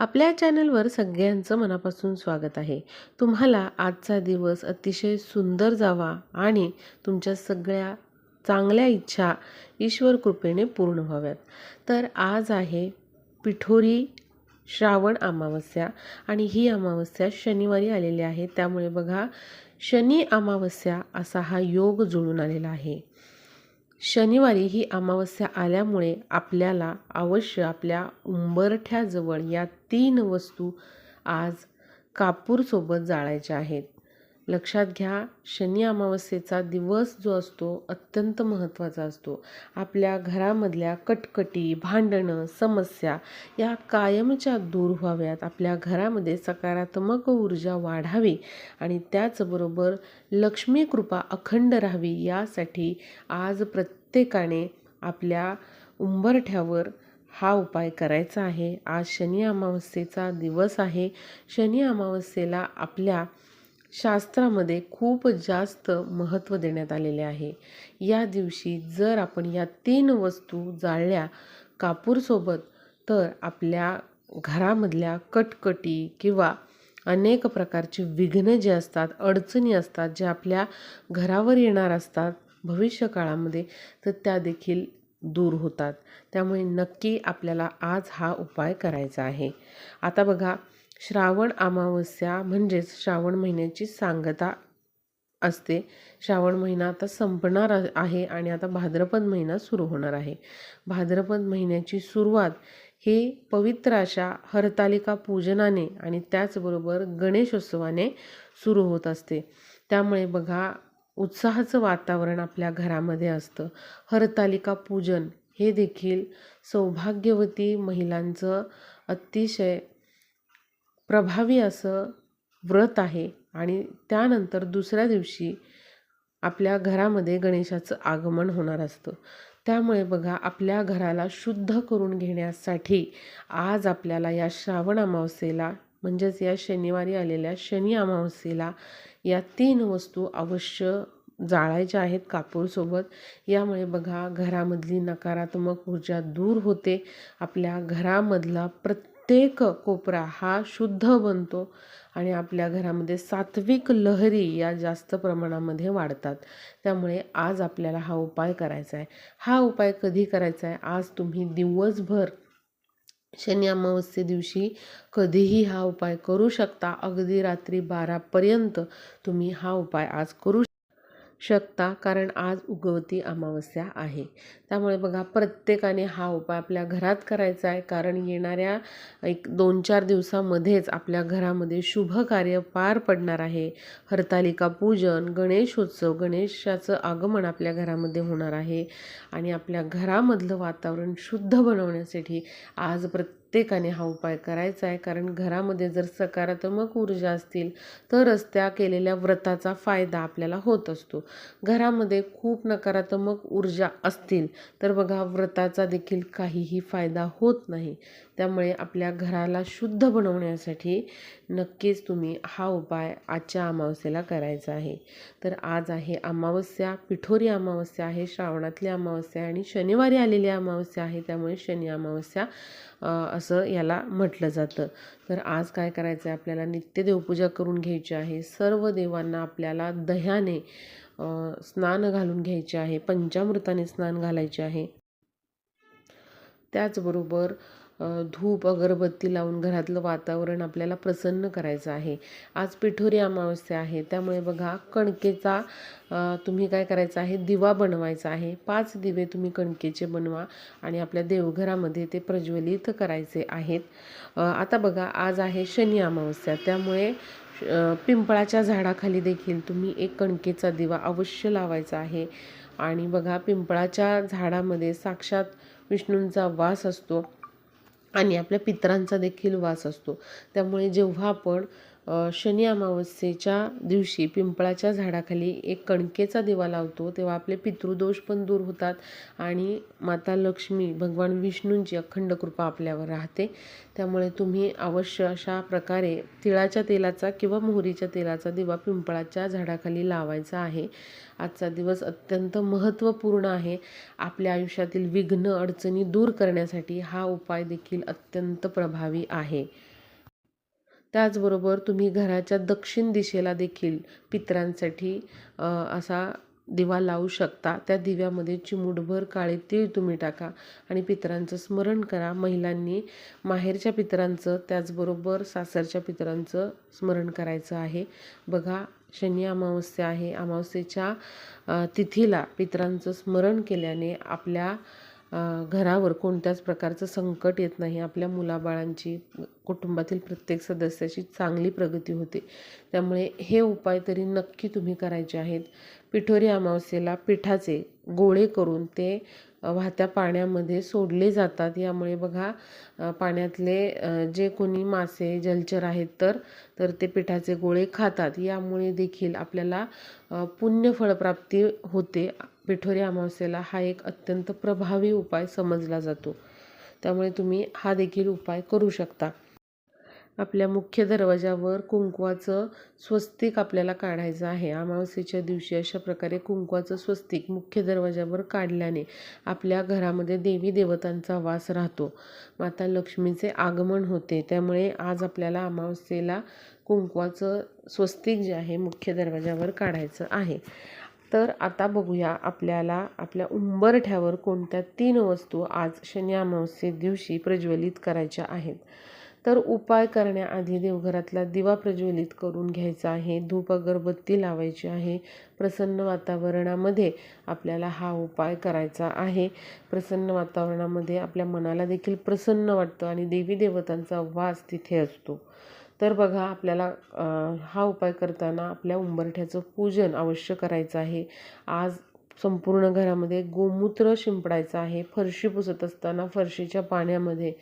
आपल्या चॅनलवर सगळ्यांचं मनापासून स्वागत आहे. तुम्हाला आजचा दिवस अतिशय सुंदर जावा आणि तुमच्या सगळ्या चांगल्या इच्छा ईश्वर कृपेने पूर्ण व्हाव्यात. तर आज आहे पिठोरी श्रावण अमावस्या आणि ही अमावस्या शनिवारी आलेली आहे. त्यामुळे बघा शनी अमावस्या असा हा योग जुळून आलेला आहे. शनिवारी ही अमावस्या आल्यामुळे आपल्याला अवश्य आपल्या उंबरठ्याजवळ या तीन वस्तू आज कापूरसोबत जाळायच्या आहेत. लक्षात घ्या शनी अमावस्येचा दिवस जो असतो अत्यंत महत्त्वाचा असतो. आपल्या घरामधल्या कटकटी भांडणं समस्या या कायमच्या दूर व्हाव्यात. आपल्या घरामध्ये सकारात्मक ऊर्जा वाढावी आणि त्याचबरोबर लक्ष्मी कृपा अखंड राहावी यासाठी आज प्रत्येकाने आपल्या उंबरठ्यावर हा उपाय करायचा आहे. आज शनी अमावस्येचा दिवस आहे. शनी अमावस्येला आपल्या शास्त्रामध्ये खूप जास्त महत्त्व देण्यात आलेले आहे. या दिवशी जर आपण या तीन वस्तू जाळल्या कापूरसोबत तर आपल्या घरामधल्या कटकटी किंवा अनेक प्रकारची विघ्न जे असतात अडचणी असतात जे आपल्या घरावर येणार असतात भविष्यकाळामध्ये तर त्या देखील दूर होतात. त्यामुळे नक्की आपल्याला आज हा उपाय करायचा आहे. आता बघा श्रावण अमावस्या म्हणजेच श्रावण महिन्याची सांगता असते. श्रावण महिना आता संपणार आहे आणि आता भाद्रपद महिना सुरू होणार आहे. भाद्रपद महिन्याची सुरुवात ही पवित्र अशा हरतालिका पूजनाने आणि त्याचबरोबर गणेशोत्सवाने सुरू होत असते. त्यामुळे बघा उत्साहाचं वातावरण आपल्या घरामध्ये असतं. हरतालिका पूजन हे देखील सौभाग्यवती महिलांचं अतिशय प्रभावी असं व्रत आहे आणि त्यानंतर दुसऱ्या दिवशी आपल्या घरामध्ये गणेशाचं आगमन होणार असतं. त्यामुळे बघा आपल्या घराला शुद्ध करून घेण्यासाठी आज आपल्याला या श्रावण अमावस्येला म्हणजेच या शनिवारी आलेल्या शनी अमावस्येला या तीन वस्तू अवश्य जाळायच्या आहेत कापूरसोबत. यामुळे बघा घरामधली नकारात्मक ऊर्जा दूर होते. आपल्या घरामधला प्रत्येक कोपरा हा शुद्ध बनतो आणि आपल्या घरामध्ये सात्विक लहरी या जास्त प्रमाणामध्ये वाढतात. त्यामुळे आज आपल्याला हा उपाय करायचा आहे. हा उपाय कधी करायचा आहे? आज तुम्ही दिवसभर शनी अमावस्ये दिवशी कधीही हा उपाय करू शकता. अगदी रात्री बारापर्यंत तुम्ही हा उपाय आज करू शकता कारण आज उगवती अमावस्या आहे. त्यामुळे बघा प्रत्येकाने हा उपाय आपल्या घरात करायचा आहे कारण येणाऱ्या एक दोन चार दिवसामध्येच आपल्या घरामध्ये शुभ कार्य पार पडणार आहे. हरतालिका पूजन गणेशोत्सव गणेशाचं आगमन आपल्या घरामध्ये होणार आहे. आणि आपल्या घरामधलं वातावरण शुद्ध बनवण्यासाठी आज प्रत्येक प्रत्येकाने हा उपाय करायचा आहे. कारण घरामध्ये जर सकारात्मक ऊर्जा असतील तरच त्या केलेल्या व्रताचा फायदा आपल्याला होत असतो. घरामध्ये खूप नकारात्मक ऊर्जा असतील तर बघा व्रताचा देखील काहीही फायदा होत नाही. त्यामुळे आपल्या घराला शुद्ध बनवण्यासाठी नक्कीच तुम्ही हा उपाय आजच्या अमावस्येला करायचा आहे. तर आज आहे अमावस्या पिठोरी अमावस्या आहे श्रावणातली अमावस्या आणि शनिवारी आलेली अमावस्या आहे. त्यामुळे शनी अमावस्या असं याला म्हटलं जातं. तर आज काय करायचं आहे? आपल्याला नित्य देवपूजा करून घ्यायची आहे. सर्व देवांना आपल्याला दह्याने स्नान घालून घ्यायचे आहे. पंचामृताने स्नान घालायचे आहे. त्याचबरोबर धूप अगरबत्ती लावून घरातलं वातावरण आपल्याला प्रसन्न करायचं आहे. आज पिठोरी अमावस्या आहे. त्यामुळे बघा कणकेचा तुम्ही काय करायचं आहे? दिवा बनवायचा आहे. पाच दिवे तुम्ही कणकेचे बनवा आणि आपल्या देवघरामध्ये ते प्रज्वलित करायचे आहेत. आता बघा आज आहे शनी अमावस्या. त्यामुळे पिंपळाच्या झाडाखाली देखील तुम्ही एक कणकेचा दिवा अवश्य लावायचा आहे. आणि बघा पिंपळाच्या झाडामध्ये साक्षात विष्णूंचा वास असतो. आणि आपल्या पितरांचा देखील वास असतो. त्यामुळे जेव्हा आपण शनी अमावस्येच्या दिवशी पिंपळाच्या झाडाखाली एक कणकेचा दिवा लावतो. तेव्हा आपले पितृदोष पण दूर होतात आणि माता लक्ष्मी भगवान विष्णूंची अखंड कृपा आपल्यावर राहते. त्यामुळे तुम्ही अवश्य अशा प्रकारे तिळाच्या तेलाचा किंवा मोहरीच्या तेलाचा दिवा पिंपळाच्या झाडाखाली लावायचा आहे. आजचा दिवस अत्यंत महत्त्वपूर्ण आहे. आपल्या आयुष्यातील विघ्न अडचणी दूर करण्यासाठी हा उपाय देखील अत्यंत प्रभावी आहे. त्याचबरोबर तुम्ही घराच्या दक्षिण दिशेला देखील पितरांसाठी असा दिवा लावू शकता. त्या दिव्यामध्ये चिमूटभर काळे तीळ तुम्ही टाका आणि पितरांचं स्मरण करा. महिलांनी माहेरच्या पितरांचं त्याचबरोबर सासरच्या पितरांचं स्मरण करायचं आहे. बघा शनी अमावस्या आहे. अमावस्येच्या तिथीला पितरांचं स्मरण केल्याने आपल्या घरावर कोणत्याच प्रकारचं संकट येत नाही. आपल्या मुलाबाळांची कुटुंबातील प्रत्येक सदस्याची चांगली प्रगती होते. त्यामुळे हे उपाय तरी नक्की तुम्ही करायचे आहेत. पिठोरी अमावस्येला पिठाचे गोळे करून ते वाहत्या पाण्यामध्ये सोडले जातात. यामुळे बघा पाण्यातले जे कोणी मासे जलचर आहेत तर तर ते पिठाचे गोळे खातात. यामुळे देखील आपल्याला पुण्यफळप्राप्ती होते. पिठोरी अमावस्येला हा एक अत्यंत प्रभावी उपाय समजला जातो. त्यामुळे तुम्ही हा देखील उपाय करू शकता. आपल्या मुख्य दरवाजावर कुंकवाचं स्वस्तिक आपल्याला काढायचं आहे. अमावस्येच्या दिवशी अशा प्रकारे कुंकवाचं स्वस्तिक मुख्य दरवाजावर काढल्याने आपल्या घरामध्ये देवी देवतांचा वास राहतो. माता लक्ष्मीचे आगमन होते. त्यामुळे आज आपल्याला अमावस्येला कुंकवाचं स्वस्तिक जे आहे मुख्य दरवाजावर काढायचं आहे. तर आता बघूया आपल्याला आपल्या उंबरठ्यावर कोणत्या तीन वस्तू आज शनी अमावस्ये दिवशी प्रज्वलित करायच्या आहेत. तर उपाय करण्याआधी देवघरातला दिवा प्रज्वलित करून घ्यायचा आहे. धूप अगरबत्ती लावायची आहे. प्रसन्न वातावरणामध्ये आपल्याला हा उपाय करायचा आहे. प्रसन्न वातावरणामध्ये आपल्या मनाला देखील प्रसन्न वाटतं आणि देवी देवतांचा वास तिथे असतो. तर बघा आपल्याला हा उपाय करताना आपल्या उंबरठ्याचं पूजन अवश्य करायचं आहे. आज संपूर्ण घरामध्ये गोमूत्र शिंपडायचं आहे. फरशी पुसत असताना फरशीच्या पाण्यामध्ये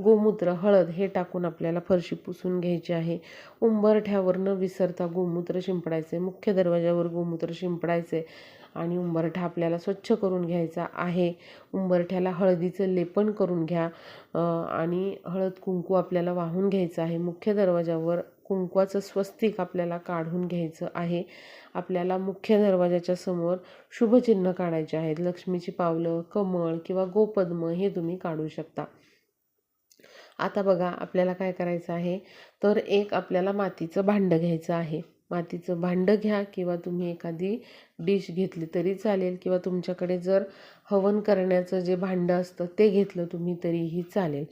गोमूत्र हळद हे टाकून आपल्याला फरशी पुसून घ्यायची आहे. उंबरठ्यावर न विसरता गोमूत्र शिंपडायचे. मुख्य दरवाज्यावर गोमूत्र शिंपडायचे. आणि उंबरठा आपल्याला स्वच्छ करून घ्यायचा आहे. उंबरठ्याला हळदीचं लेपन करून घ्या. आणि हळद कुंकू आपल्याला वाहून घ्यायचं आहे. मुख्य दरवाजावर कुंकवाचं स्वस्तिक आपल्याला काढून घ्यायचं आहे. आपल्याला मुख्य दरवाजाच्या समोर शुभचिन्ह काढायचे आहेत. लक्ष्मीची पावलं कमळ किंवा गोपद्म हे तुम्ही काढू शकता. आता बघा आपल्याला काय करायचं आहे? तर एक आपल्याला मातीचं भांडं घ्यायचं आहे. मातीचं भांडं घ्या किंवा तुम्ही एखादी डिश घेतली तरी चालेल किंवा तुमच्याकडे जर हवन करण्याचं जे भांडं असतं ते घेतलं तुम्ही तरीही चालेल.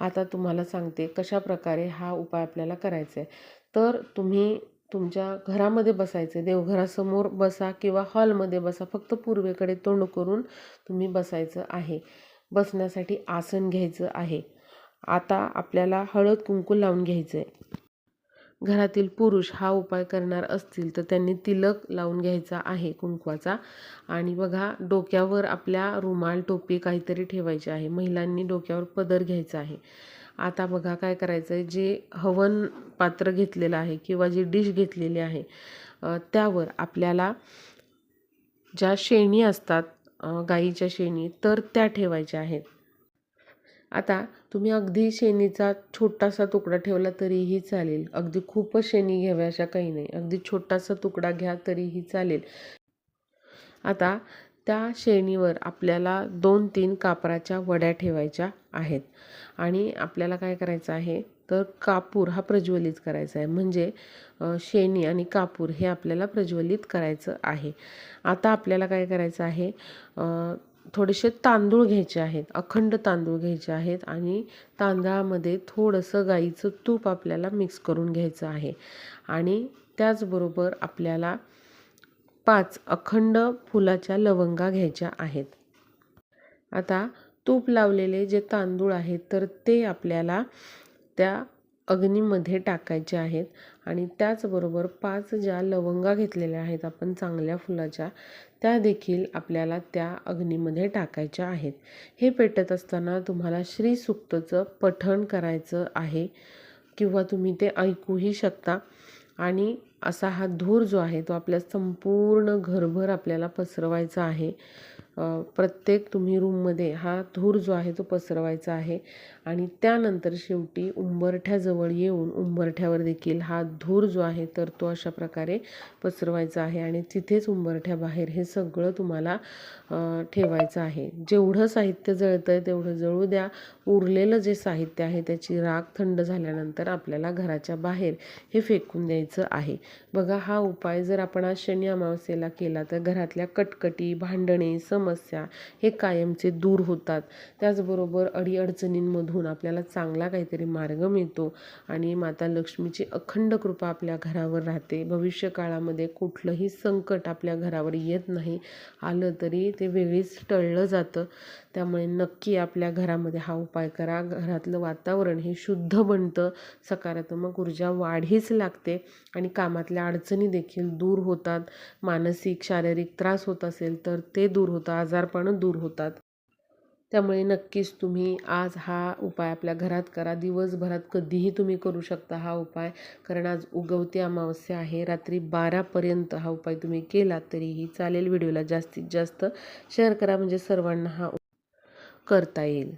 आता तुम्हाला सांगते कशा प्रकारे हा उपाय आपल्याला करायचा आहे तर तुम्ही तुमच्या घरामध्ये बसायचे देवघरासमोर बसा किंवा हॉलमध्ये बसा फक्त पूर्वेकडे तोंड करून तुम्ही बसायचं आहे. बसण्यासाठी आसन घ्यायचं आहे. आता आपल्याला हळद कुंकू लावून घ्यायचं आहे घरातील पुरुष हा उपाय करणार असतील तर त्यांनी तिलक लावून घ्यायचा आहे कुंकवाचा. आणि बघा डोक्यावर आपल्या रुमाल टोपी काहीतरी ठेवायची आहे. महिलांनी डोक्यावर पदर घ्यायचा आहे. आता बघा काय करायचं आहे जे हवन पात्र घेतलेलं आहे किंवा जी डिश घेतलेली आहे त्यावर आपल्याला ज्या शेणी असतात गाईच्या शेणी तर त्या ठेवायच्या आहेत. आता तुम्ही अगदी शेणीचा छोटासा तुकडा ठेवला तरीही चालेल. अगदी खूपच शेणी घ्याव्या अशा काही नाही. अगदी छोटासा तुकडा घ्या तरीही चालेल. आता त्या शेणीवर आपल्याला दोन तीन कापराच्या वड्या ठेवायच्या आहेत. आणि आपल्याला काय करायचं आहे? तर कापूर हा प्रज्वलित करायचा आहे. म्हणजे शेणी आणि कापूर हे आपल्याला प्रज्वलित करायचं आहे. आता आपल्याला काय करायचं आहे? थोडेसे तांदूळ घ्यायचे आहेत अखंड तांदूळ घ्यायचे आहेत आणि तांदळामध्ये थोडंसं गाईचं तूप आपल्याला मिक्स करून घ्यायचं आहे. आणि त्याचबरोबर आपल्याला पाच अखंड फुलाच्या लवंगा घ्यायच्या आहेत. आता तूप लावलेले जे तांदूळ आहेत तर ते आपल्याला त्या अग्नीमध्ये टाकायचे आहेत आणि त्याचबरोबर पाच ज्या लवंगा घेतलेल्या आहेत आपण चांगल्या फुलाच्या त्या देखील आपल्याला त्या अग्नीमध्ये टाकायच्या आहेत. हे पेटत असताना तुम्हाला श्री सुक्तचं पठण करायचं आहे किंवा तुम्ही ते ऐकूही शकता. आणि असा हा धूर जो आहे तो आपल्या संपूर्ण घरभर आपल्याला पसरवायचा आहे. प्रत्येक तुम्ही रूममध्ये हा धूर जो आहे तो पसरवायचा आहे. आणि त्यानंतर शेवटी उंबरठ्याजवळ येऊन उंबरठ्यावर देखील हा धूर जो आहे तर तो अशा प्रकारे पसरवायचा आहे. आणि तिथेच उंबरठ्याबाहेर हे सगळं तुम्हाला ठेवायचं आहे. जेवढं साहित्य जळतं आहे तेवढं जळू द्या. उरलेलं जे साहित्य आहे त्याची राख थंड झाल्यानंतर आपल्याला घराच्या बाहेर हे फेकून द्यायचं आहे. बघा हा उपाय जर आपण आज शनी अमावस्येला केला तर घरातल्या कटकटी भांडणे समस्या हे कायमचे दूर होतात. त्याचबरोबर अडीअडचणींमधून आपल्याला चांगला काहीतरी मार्ग मिळतो आणि माता लक्ष्मीची अखंड कृपा आपल्या घरावर राहते. भविष्य काळामध्ये कुठलंही संकट आपल्या घरावर येत नाही. आलं तरी ते वेळीच टळलं जातं. त्यामुळे नक्की आपल्या घरामध्ये हा उपाय करा. घरातलं वातावरण हे शुद्ध बनतं. सकारात्मक ऊर्जा वाढीच लागते आणि कामातल्या अडचणी देखील दूर होतात. मानसिक शारीरिक त्रास होत असेल तर ते दूर होतात. होतं आजारपणं दूर होतात. त्यामुळे नक्कीच तुम्ही आज हा उपाय आपल्या घरात करा. दिवसभरात कधीही तुम्ही करू शकता हा उपाय. कारण आज उगवती अमावस्या आहे. रात्री बारापर्यंत हा उपाय तुम्ही केला तरीही चालेल. व्हिडिओला जास्तीत जास्त शेअर करा. म्हणजे सर्वांना हा करता येईल.